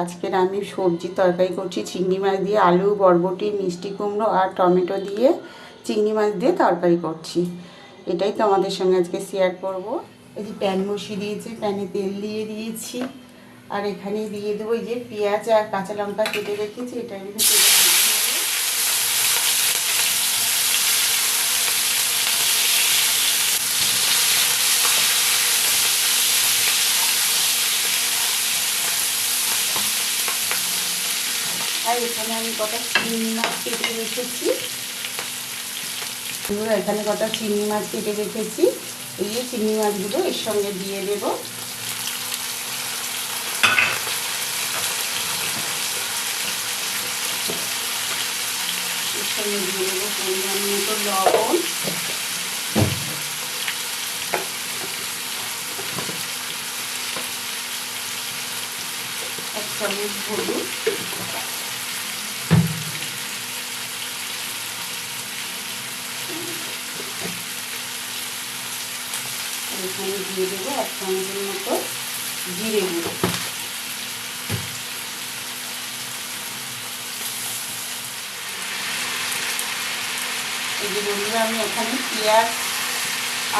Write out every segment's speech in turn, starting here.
আজকের আমি সবজি তরকারি করছি। চিংড়ি মাছ দিয়ে আলু, বরবটি, মিষ্টি কুমড়ো আর টমেটো দিয়ে চিংড়ি মাছ দিয়ে তরকারি করছি। এটাই তো আমাদের সঙ্গে আজকে শেয়ার করব। এই যে প্যান বসিয়ে দিয়েছি, প্যানে তেল দিয়ে দিয়েছি। আর এখানে দিয়ে দেবো এই যে পেঁয়াজ আর কাঁচা লঙ্কা কেটে রেখেছি এটা কিন্তু তেলে দিয়ে দেবো। আর এখানে আমি কটা চিংড়ি মাছ কেটে রেখেছি। এখানে কটা চিংড়ি মাছ কেটে রেখেছি। এই যে চিংড়ি মাছগুলো এর সঙ্গে দিয়ে দেব। এর সঙ্গে দিয়ে দেবো মতো লবণ। এক চামচ হলুদ। এখানে দিয়ে দেবো এক চামচের মতো জিরে গুঁড়ো এই যে বন্ধুরা, আমি এখানে পেঁয়াজ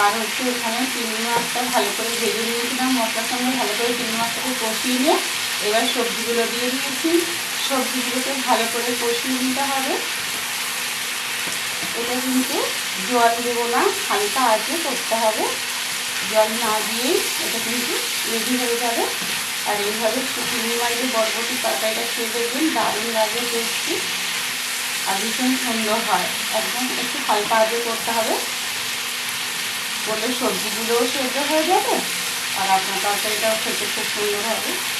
আর হচ্ছে এখানে চিংড়ি মাছটা ভালো করে ভেজে নিয়েছিলাম। মশলার সঙ্গে ভালো করে চিংড়ি মাছটাকে কষিয়ে নিয়ে এবার সবজিগুলো দিয়ে দিয়েছি। সবজিগুলোকে ভালো করে কষিয়ে নিতে হবে। এটা কিন্তু জল দেবো না, হালকা আঁচে করতে হবে। জল না দিয়েই এটা কিন্তু রেডি হয়ে যাবে। আর এইভাবে শুকনো মাইলে বরবটি তরকারিটা খেয়ে দেখবেন, দারুণ লাগে টেস্টি আর ভীষণ সুন্দর হয়। একদম একটু হালকা আগে করতে হবে। করলে সবজিগুলোও সেদ্ধ হয়ে যাবে আর আপনার তরকারিটাও খেতে খুব সুন্দর হবে।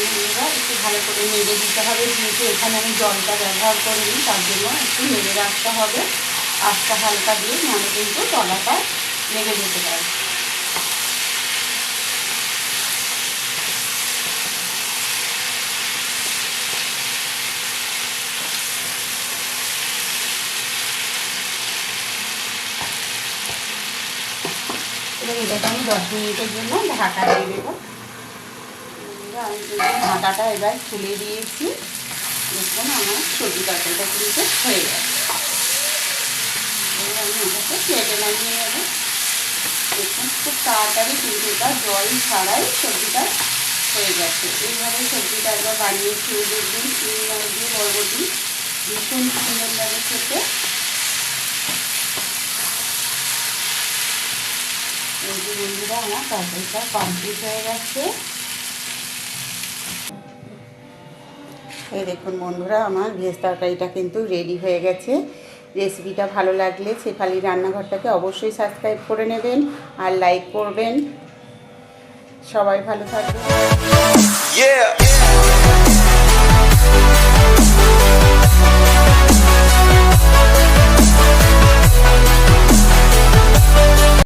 এবার একটু ভালো করে নেড়ে দিতে হবে। যেহেতু এখানে আমি জলটা ব্যবহার করিনি, তার জন্য একটু নেড়ে রাখতে হবে। আস্তা হালকা দিয়ে, নাহলে কিন্তু তলাটা লেগে যেতে পারে। এবার এটাকে আমি দশ মিনিটের জন্য ঢাকা দিয়ে দেবো। আমি কিন্তু ঢাকাটা এবার খুলে দিয়েছি। দেখুন আমার সবজি তরকারিটা কিন্তু হয়ে গেছে। এবার আমি ওটাকে প্লেটে নামিয়ে নেব। দেখুন খুব তাড়াতাড়ি কিন্তু এটা জল ছাড়াই সবজিটা হয়ে গেছে। এইভাবে সবজিটা একবার বানিয়ে খেয়ে দেখবেন চিনি মাছ দিয়ে বরবটি ভীষণ সুন্দর লাগে খেতে। বন্ধুরা, আমার তরকারিটা কমপ্লিট হয়ে গেছে। এই দেখুন বন্ধুরা, আমার ভেজ তরকারিটা কিন্তু রেডি হয়ে গেছে। রেসিপিটা ভালো লাগলে শেফালি রান্নাঘরটাকে অবশ্যই সাবস্ক্রাইব করে নেবেন আর লাইক করবেন। সবাই ভালো থাকবেন।